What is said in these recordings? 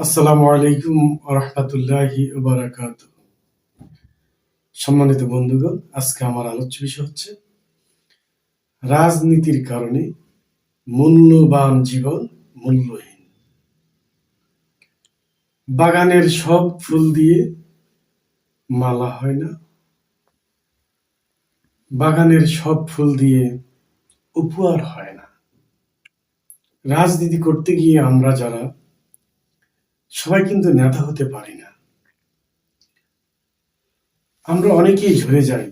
আসসালামু আলাইকুম রহমতুল্লাহি বারাকাত সম্মানিত বন্ধুগণ, আজকে আমার আলোচ্য বিষয় হচ্ছে রাজনীতির কারণে মূল্যবান জীবন মূল্যহীন। বাগানের সব ফুল দিয়ে মালা হয় না। বাগানের সব ফুল দিয়ে উপহার হয় না। রাজনীতি করতে গিয়ে আমরা যারা সবাই কিন্তু নেতা হতে পারি না। আমরা অনেকেই ঝরে যাই।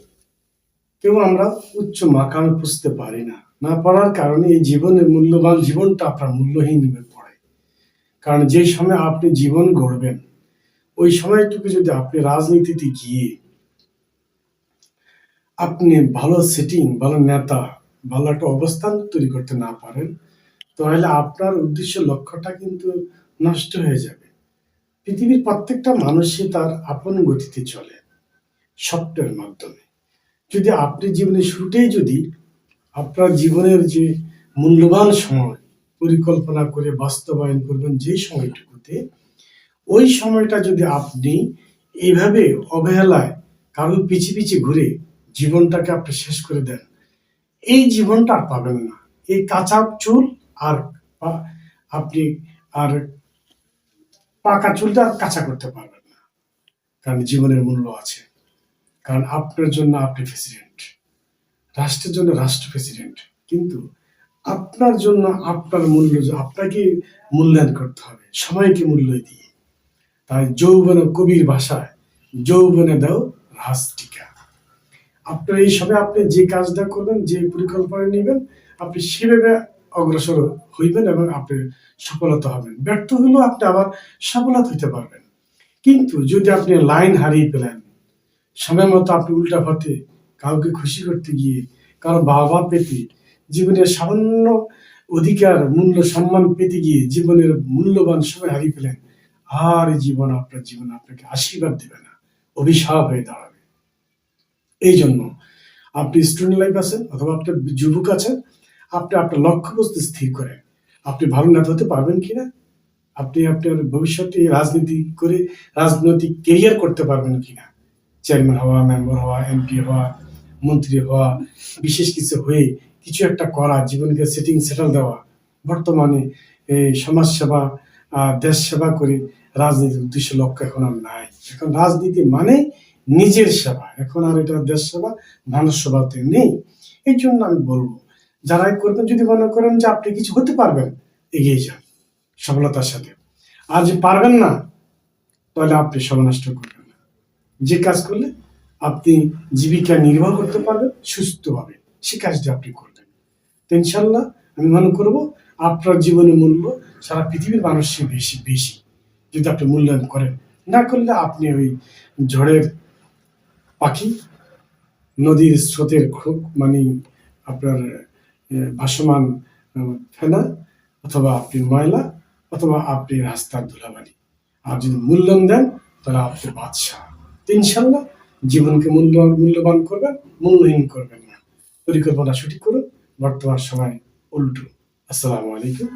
কেউ আমরা উচ্চ মাকামে পুষতে পারি না। না পারার কারণে এই জীবনের মূল্যবান জীবনটা আপনার মূল্যহীন হয়ে পড়ে। কারণ যে সময় আপনি জীবন গড়বেন, ওই সময়টুকু যদি আপনি রাজনীতিতে গিয়ে আপনি ভালো সেটিং ভালো নেতা, ভালো একটা অবস্থান তৈরি করতে না পারেন, তাহলে আপনার উদ্দেশ্য, লক্ষ্যটা কিন্তু নষ্ট হয়ে যাবে। পৃথিবীর প্রত্যেকটা মানুষই তার আপন গতিতে চলে সফটওয়্যার মাধ্যমে। যদি আপনি জীবনের শুরুতেই যদি আপনার জীবনের যে মূল্যবান সময় পরিকল্পনা করে বাস্তবায়ন করবেন যে সময়টুকুতে, ওই সময়টা যদি আপনি এইভাবে অবহেলায় কারও পিছি পিছি ঘুরে জীবনটাকে আপনি শেষ করে দেন, এই জীবনটা আর পাবেন না। এই কাঁচা চুল আর আপনি আর পাকা চুলটা কাঁচা করতে পারবেন না। কারণ জীবনের মূল্য আছে। কারণ আপনার জন্য আপনি প্রেসিডেন্ট রাষ্ট্রের জন্য রাষ্ট্র প্রেসিডেন্ট কিন্তু আপনার জন্য আপনার মূল্য, আপনাকে মূল্যায়ন করতে হবে। সবাইকে মূল্য দিয়ে। তাই যৌবন কবির ভাষায় যৌবনে দাও রাষ্ট্রিকা আপনার এই সময় আপনি যে কাজটা করবেন, যে পরিকল্পনা নেবেন, আপনি সেভাবে অগ্রসর হইবেন এবং আপনি সফলতা হবেন। ব্যর্থ হলেও আপনি আবার সফলতা হইতে পারবেন। কিন্তু যদি আপনি লাইন হারিয়ে পেলেন সময় মতো আপনি উল্টা পথে কাউকে খুশি করতে গিয়ে কারও বাবা পেতে, জীবনের সামান্য অধিকার, মূল্য, সম্মান পেতে গিয়ে জীবনের মূল্যবান সময় হারিয়ে পেলেন আর জীবন আপনার জীবন আপনাকে আশীর্বাদ দেবে না, অভিশাপ হয়ে দাঁড়াবে। এই জন্য আপনি স্টুডেন্ট লাইফ আছেন অথবা আপনার যুবক আছেন আপনি আপনার লক্ষ্যবস্তু স্থির করেন। আপনি ভালো নেতা হতে পারবেন কিনা? আপনি আপনার ভবিষ্যতে রাজনীতি করে রাজনৈতিক কেরিয়ার করতে পারবেন কিনা? চেয়ারম্যান হওয়া মেম্বার হওয়া এমপি হওয়া মন্ত্রী হওয়া বিশেষ কিছু হয়ে কিছু একটা করা জীবনকে সেটিং সেটেল দেওয়া বর্তমানে এই সমাজ সেবা আহ, দেশ সেবা করে রাজনীতির উদ্দেশ্য লক্ষ্য এখন আর নাই। এখন রাজনীতি মানে নিজের সেবা। এখন আর এটা দেশ সেবা মানুষ সেবাতে নেই। এই জন্য আমি বলব যারাই করবেন, যদি মনে করেন যে আপনি কিছু হতে পারবেন, এগিয়ে যান সফলতার সাথে। আর যে পারবেন না, তাহলে আপনি সর্বনষ্ট করবেন না। যে কাজ করলে আপনি জীবিকা নির্বাহ করতে পারবেন সুস্থভাবে সে কাজটি আপনি করবেন। তো ইনশাল্লাহ আমি মনে করব, আপনার জীবনের মূল্য সারা পৃথিবীর মানুষের বেশি বেশি। যদি আপনি মূল্যায়ন করেন, না করলে আপনি ওই ঝড়ের পাখি, নদীর স্রোতের খুব মানে আপনার ভাসমান ফেনা অথবা আপনি ময়লা অথবা আপনি রাস্তার ধুলাবালি। আর যদি মূল্যায়ন দেন তাহলে আপনি বাদশাহ। ইনশাল্লাহ জীবনকে মূল্য মূল্যবান করবেন, মূল্যহীন করবেন না। পরিকল্পনা সঠিক করুন। বর্তমান সময় উল্টো। আসসালামু আলাইকুম